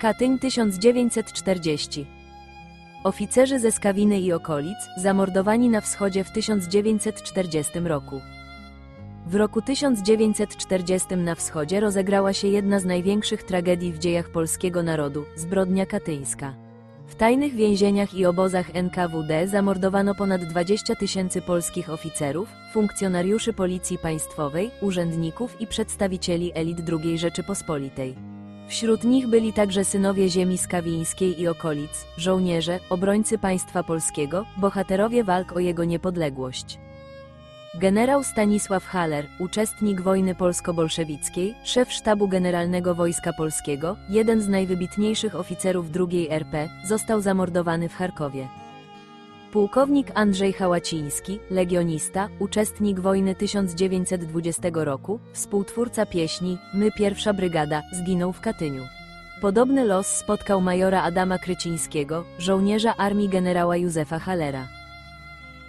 Katyń 1940. Oficerzy ze Skawiny i okolic, zamordowani na wschodzie w 1940 roku. W roku 1940 na wschodzie rozegrała się jedna z największych tragedii w dziejach polskiego narodu zbrodnia katyńska. W tajnych więzieniach i obozach NKWD zamordowano ponad 20 tysięcy polskich oficerów, funkcjonariuszy Policji Państwowej, urzędników i przedstawicieli elit II Rzeczypospolitej. Wśród nich byli także synowie ziemi skawińskiej i okolic, żołnierze, obrońcy państwa polskiego, bohaterowie walk o jego niepodległość. Generał Stanisław Haller, uczestnik wojny polsko-bolszewickiej, szef sztabu generalnego Wojska Polskiego, jeden z najwybitniejszych oficerów II RP, został zamordowany w Charkowie. Pułkownik Andrzej Hałaciński, legionista, uczestnik wojny 1920 roku, współtwórca pieśni My pierwsza brygada, zginął w Katyniu. Podobny los spotkał majora Adama Krycińskiego, żołnierza armii generała Józefa Hallera.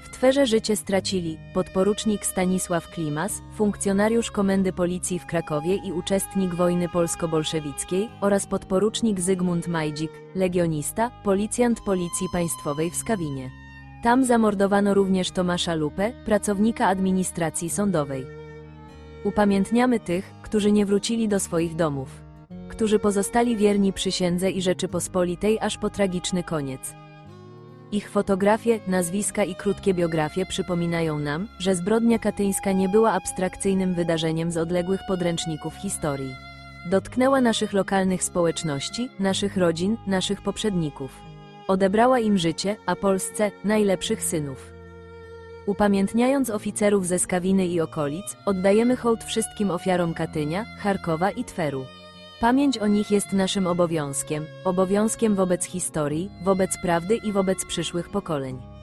W twerze życie stracili podporucznik Stanisław Klimas, funkcjonariusz Komendy Policji w Krakowie i uczestnik wojny polsko-bolszewickiej oraz podporucznik Zygmunt Majdzik, legionista, policjant Policji Państwowej w Skawinie. Tam zamordowano również Tomasza Lupę, pracownika administracji sądowej. Upamiętniamy tych, którzy nie wrócili do swoich domów, którzy pozostali wierni przysiędze i Rzeczypospolitej aż po tragiczny koniec. Ich fotografie, nazwiska i krótkie biografie przypominają nam, że zbrodnia katyńska nie była abstrakcyjnym wydarzeniem z odległych podręczników historii. Dotknęła naszych lokalnych społeczności, naszych rodzin, naszych poprzedników. Odebrała im życie, a Polsce najlepszych synów. Upamiętniając oficerów ze Skawiny i okolic, oddajemy hołd wszystkim ofiarom Katynia, Charkowa i Tweru. Pamięć o nich jest naszym obowiązkiem, obowiązkiem wobec historii, wobec prawdy i wobec przyszłych pokoleń.